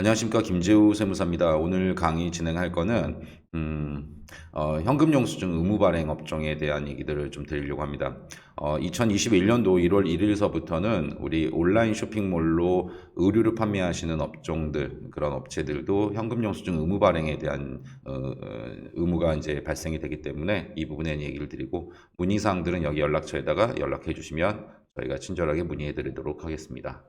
안녕하십니까 김재우 세무사입니다. 오늘 강의 진행할 거는 음, 어, 현금 영수증 의무 발행 업종에 대한 얘기들을 좀 드리려고 합니다. 어, 2021년도 1월 1일서부터는 우리 온라인 쇼핑몰로 의류를 판매하시는 업종들 그런 업체들도 현금 영수증 의무 발행에 대한 어, 어, 의무가 이제 발생이 되기 때문에 이 부분에 얘기를 드리고 문의 사항들은 여기 연락처에다가 연락해 주시면 저희가 친절하게 문의해 드리도록 하겠습니다.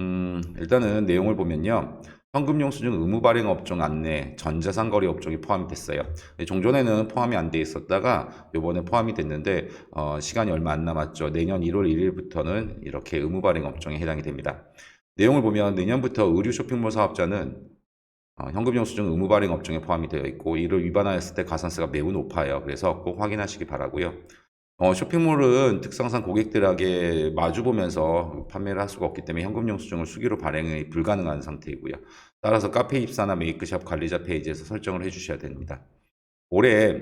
음, 일단은 내용을 보면요. 현금영수증 의무 발행 업종 안내, 전자상 거래 업종이 포함이 됐어요. 네, 종전에는 포함이 안 돼 있었다가 이번에 포함이 됐는데 어, 시간이 얼마 안 남았죠. 내년 1월 1일부터는 이렇게 의무 발행 업종에 해당이 됩니다. 내용을 보면 내년부터 의류 쇼핑몰 사업자는 어, 현금영수증 의무 발행 업종에 포함이 되어 있고 이를 위반하였을 때 가산세가 매우 높아요. 그래서 꼭 확인하시기 바라고요. 어, 쇼핑몰은 특성상 고객들에게 마주보면서 판매를 할 수가 없기 때문에 현금 영수증을 수기로 발행이 불가능한 상태이고요. 따라서 카페 입사나 메이크샵 관리자 페이지에서 설정을 해주셔야 됩니다. 올해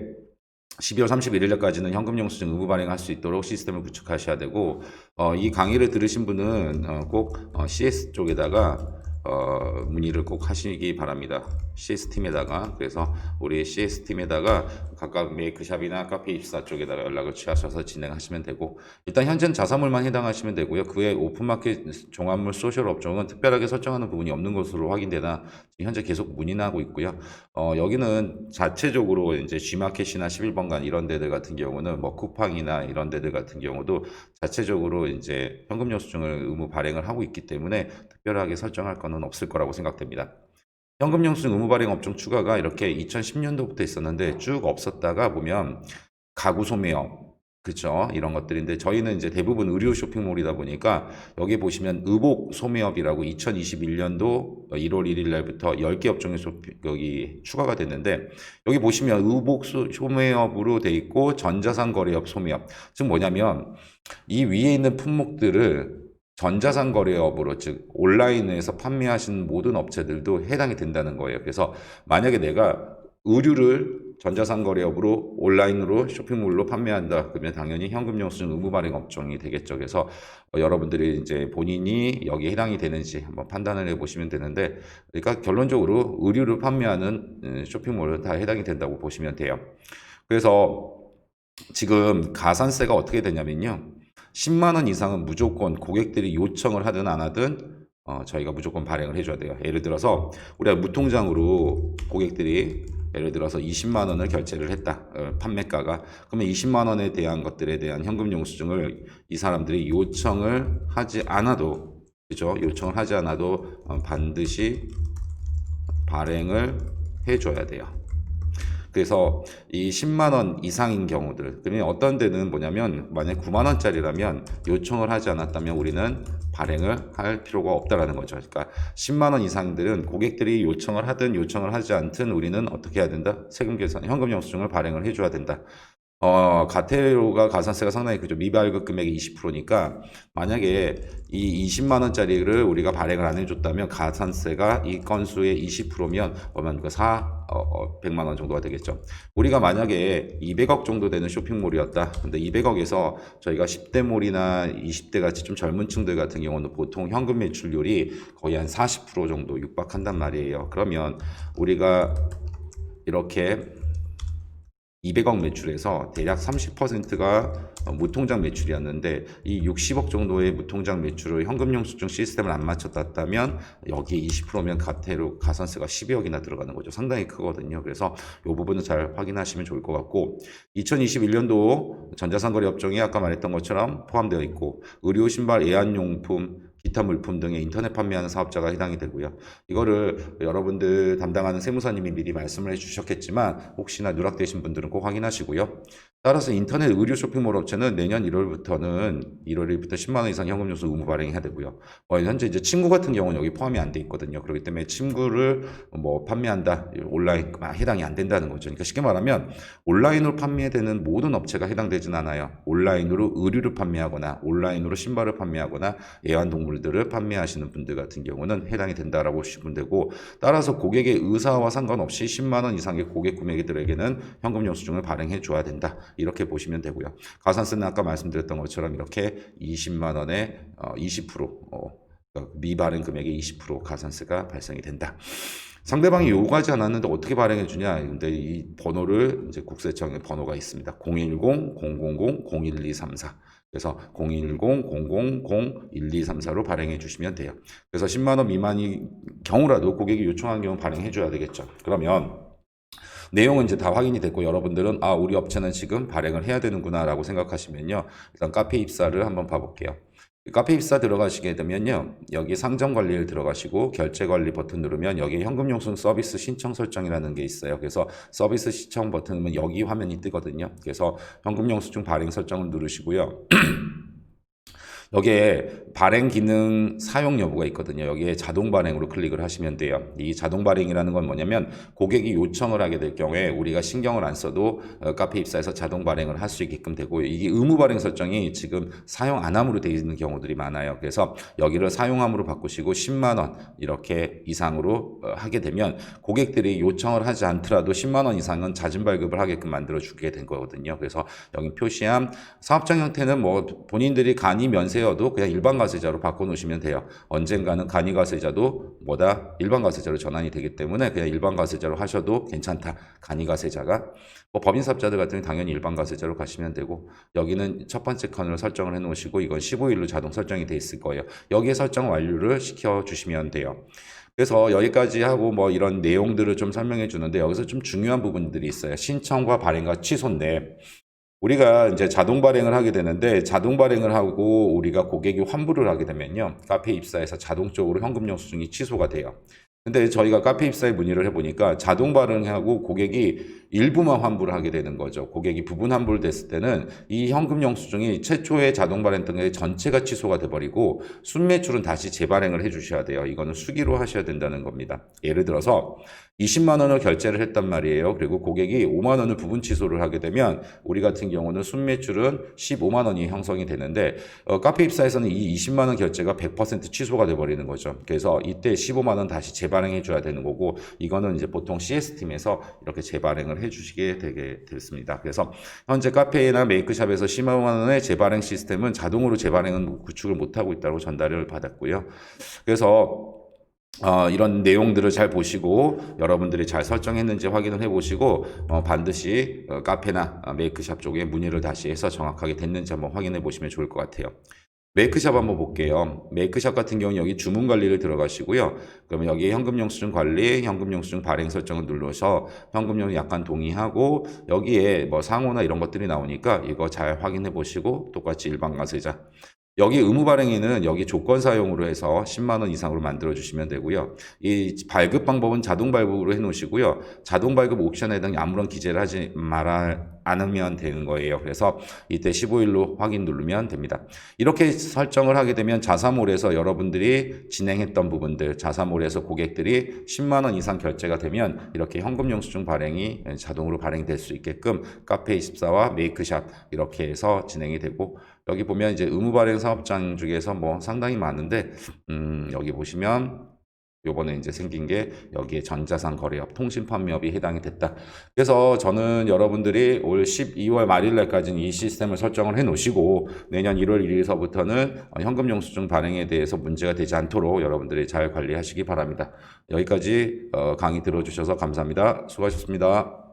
12월 31일까지는 현금 영수증 의무 발행할 수 있도록 시스템을 구축하셔야 되고 어, 이 강의를 들으신 분은 어, 꼭 어, CS 쪽에다가 어, 문의를 꼭 하시기 바랍니다. CS팀에다가 그래서 우리 CS팀에다가 각각 메이크샵이나 카페 입사 쪽에다가 연락을 취하셔서 진행하시면 되고 일단 현재는 자사물만 해당하시면 되고요. 그외 오픈마켓 종합물 소셜 업종은 특별하게 설정하는 부분이 없는 것으로 확인되나 현재 계속 문의는 하고 있고요. 어, 여기는 자체적으로 이제 G마켓이나 11번간 이런 데들 같은 경우는 뭐 쿠팡이나 이런 데들 같은 경우도 자체적으로 이제 현금 영수증을 의무 발행을 하고 있기 때문에 특별하게 설정할 거는 없을 거라고 생각됩니다. 현금 영수증 의무 발행 업종 추가가 이렇게 2010년도부터 있었는데 쭉 없었다가 보면 가구 소매업 그쵸 이런 것들인데 저희는 이제 대부분 의류 쇼핑몰이다 보니까 여기 보시면 의복 소매업이라고 2021년도 1월 1일 날부터 10개 업종이 소, 여기 추가가 됐는데 여기 보시면 의복 소, 소매업으로 돼 있고 전자상 거래업 소매업 즉 뭐냐면 이 위에 있는 품목들을 전자상 거래업으로 즉 온라인에서 판매하시는 모든 업체들도 해당이 된다는 거예요. 그래서 만약에 내가 의류를 전자상 거래업으로 온라인으로 쇼핑몰로 판매한다 그러면 당연히 현금 영수증 의무 발행 업종이 되겠죠. 그래서 어, 여러분들이 이제 본인이 여기에 해당이 되는지 한번 판단을 해 보시면 되는데 그러니까 결론적으로 의류를 판매하는 음, 쇼핑몰은 다 해당이 된다고 보시면 돼요. 그래서 지금 가산세가 어떻게 되냐면요. 10만 원 이상은 무조건 고객들이 요청을 하든 안 하든 어, 저희가 무조건 발행을 해줘야 돼요. 예를 들어서 우리가 무통장으로 고객들이 예를 들어서 20만 원을 결제를 했다. 어, 판매가가 그러면 20만 원에 대한 것들에 대한 현금 영수증을 이 사람들이 요청을 하지 않아도 그죠? 요청을 하지 않아도 어, 반드시 발행을 해줘야 돼요. 그래서 이 10만 원 이상인 경우들, 그러면 어떤 데는 뭐냐면 만약 9만 원짜리라면 요청을 하지 않았다면 우리는 발행을 할 필요가 없다라는 거죠. 그러니까 10만 원 이상들은 고객들이 요청을 하든 요청을 하지 않든 우리는 어떻게 해야 된다? 세금 계산, 현금 영수증을 발행을 해줘야 된다. 어, 가태료가 가산세가 상당히 그죠. 미발급 금액의 20%니까 만약에 이 20만 원짜리를 우리가 발행을 안 해줬다면 가산세가 이 건수의 20%면 그러면 그 4, 어, 어, 100만 원 정도가 되겠죠. 우리가 만약에 200억 정도 되는 쇼핑몰이었다. 근데 200억에서 저희가 10대 몰이나 20대 같이 좀 젊은 층들 같은 경우는 보통 현금 매출률이 거의 한 40% 정도 육박한단 말이에요. 그러면 우리가 이렇게 200억 매출에서 대략 30%가 무통장 매출이었는데 이 60억 정도의 무통장 매출을 현금 영수증 시스템을 안 맞췄다면 여기 20%면 가태로 가산세가 12억이나 들어가는 거죠. 상당히 크거든요. 그래서 이 부분은 잘 확인하시면 좋을 것 같고 2021년도 전자상거래 업종이 아까 말했던 것처럼 포함되어 있고 의료 신발 애완용품 기타 물품 등의 인터넷 판매하는 사업자가 해당이 되고요. 이거를 여러분들 담당하는 세무사님이 미리 말씀을 해주셨겠지만 혹시나 누락되신 분들은 꼭 확인하시고요. 따라서 인터넷 의류 쇼핑몰 업체는 내년 1월부터는 1월 1일부터 10만 원 이상 현금 요소 의무 발행해야 되고요. 어, 현재 이제 친구 같은 경우는 여기 포함이 안 돼 있거든요. 그렇기 때문에 친구를 뭐 판매한다 온라인 해당이 안 된다는 거죠. 그러니까 쉽게 말하면 온라인으로 판매되는 모든 업체가 해당되진 않아요. 온라인으로 의류를 판매하거나 온라인으로 신발을 판매하거나 애완동물 들을 판매하시는 분들 같은 경우는 해당이 된다라고 보시면 되고 따라서 고객의 의사와 상관없이 10만 원 이상의 고객 구매기들에게는 현금 영수증을 발행해 줘야 된다. 이렇게 보시면 되고요. 가산세는 아까 말씀드렸던 것처럼 이렇게 20만 원에 20% 어, 어, 미발행 금액의 20% 가산세가 발생이 된다. 상대방이 요구하지 않았는데 어떻게 발행해 주냐? 근데 이 번호를 이제 국세청에 번호가 있습니다. 010-000-01234. 그래서 010-000-1234로 발행해 주시면 돼요. 그래서 10만 원 미만이 경우라도 고객이 요청한 경우 발행해 줘야 되겠죠. 그러면 내용은 이제 다 확인이 됐고 여러분들은 아 우리 업체는 지금 발행을 해야 되는구나라고 생각하시면요 일단 카페 입사를 한번 봐볼게요. 카페 입사 들어가시게 되면요 여기 상점 관리를 들어가시고 결제 관리 버튼 누르면 여기 현금용순 서비스 신청 설정이라는 게 있어요. 그래서 서비스 신청 버튼 누르면 여기 화면이 뜨거든요. 그래서 현금 영수증 발행 설정을 누르시고요. 여기에 발행 기능 사용 여부가 있거든요. 여기에 자동 발행으로 클릭을 하시면 돼요. 이 자동 발행이라는 건 뭐냐면 고객이 요청을 하게 될 경우에 우리가 신경을 안 써도 어, 카페 입사에서 자동 발행을 할 수 있게끔 되고 이게 의무 발행 설정이 지금 사용 안 함으로 되어 있는 경우들이 많아요. 그래서 여기를 사용함으로 바꾸시고 10만 원 이렇게 이상으로 어, 하게 되면 고객들이 요청을 하지 않더라도 10만 원 이상은 자진 발급을 하게끔 만들어 주게 된 거거든요. 그래서 여기 표시함 사업장 형태는 뭐 본인들이 간이 면세 여도 그냥 일반 과세자로 바꿔 놓으시면 돼요. 언젠가는 간이 과세자도 뭐다 일반 과세자로 전환이 되기 때문에 그냥 일반 과세자로 하셔도 괜찮다. 간이 과세자가 뭐 법인사업자들 같은 경우는 당연히 일반 과세자로 가시면 되고 여기는 첫 번째 칸으로 설정을 해 놓으시고 이건 15일로 자동 설정이 돼 있을 거예요. 여기에 설정 완료를 시켜 주시면 돼요. 그래서 여기까지 하고 뭐 이런 내용들을 좀 설명해 주는데 여기서 좀 중요한 부분들이 있어요. 신청과 발행과 취소인데 우리가 이제 자동 발행을 하게 되는데 자동 발행을 하고 우리가 고객이 환불을 하게 되면요. 카페 입사에서 자동적으로 현금 영수증이 취소가 돼요. 근데 저희가 카페 입사에 문의를 해보니까 자동 발행하고 고객이 일부만 환불을 하게 되는 거죠. 고객이 부분 환불됐을 때는 이 현금 영수증이 최초의 자동 발행 등의 전체가 취소가 돼버리고 순매출은 다시 재발행을 해주셔야 돼요. 이거는 수기로 하셔야 된다는 겁니다. 예를 들어서 20만 원을 결제를 했단 말이에요. 그리고 고객이 5만 원을 부분 취소를 하게 되면 우리 같은 경우는 순매출은 15만 원이 형성이 되는데 어, 카페 입사에서는 이 20만 원 결제가 100% 취소가 돼 버리는 거죠. 그래서 이때 15만 원 다시 재발행해 줘야 되는 거고 이거는 이제 보통 CS 팀에서 이렇게 재발행을 해 주시게 되게 됐습니다. 그래서 현재 카페나 메이크샵에서 10만 원의 재발행 시스템은 자동으로 재발행은 구축을 못 하고 있다고 전달을 받았고요. 그래서 어, 이런 내용들을 잘 보시고 여러분들이 잘 설정했는지 확인을 해보시고 어, 반드시 어, 카페나 어, 메이크샵 쪽에 문의를 다시 해서 정확하게 됐는지 한번 확인해 보시면 좋을 것 같아요. 메이크샵 한번 볼게요. 메이크샵 같은 경우는 여기 주문 관리를 들어가시고요. 그러면 여기 현금 영수증 관리, 현금 영수증 발행 설정을 눌러서 현금 영수증 약간 동의하고 여기에 뭐 상호나 이런 것들이 나오니까 이거 잘 확인해 보시고 똑같이 일반 과세자 여기 의무 발행에는 여기 조건 사용으로 해서 10만 원 이상으로 만들어 주시면 되고요. 이 발급 방법은 자동 발급으로 해 놓으시고요. 자동 발급 옵션에 해당 아무런 기재를 하지 말아 않으면 되는 거예요. 그래서 이때 15일로 확인 누르면 됩니다. 이렇게 설정을 하게 되면 자사몰에서 여러분들이 진행했던 부분들, 자사몰에서 고객들이 10만 원 이상 결제가 되면 이렇게 현금 영수증 발행이 자동으로 발행될 수 있게끔 카페24와 메이크샵 이렇게 해서 진행이 되고 여기 보면 이제 의무 발행 사업장 중에서 뭐 상당히 많은데 음, 여기 보시면 요번에 이제 생긴 게 여기에 전자상 거래업, 통신 판매업이 해당이 됐다. 그래서 저는 여러분들이 올 12월 말일 날까지는 이 시스템을 설정을 해 놓으시고 내년 1월 1일서부터는 현금 영수증 발행에 대해서 문제가 되지 않도록 여러분들이 잘 관리하시기 바랍니다. 여기까지 어, 강의 들어주셔서 감사합니다. 수고하셨습니다.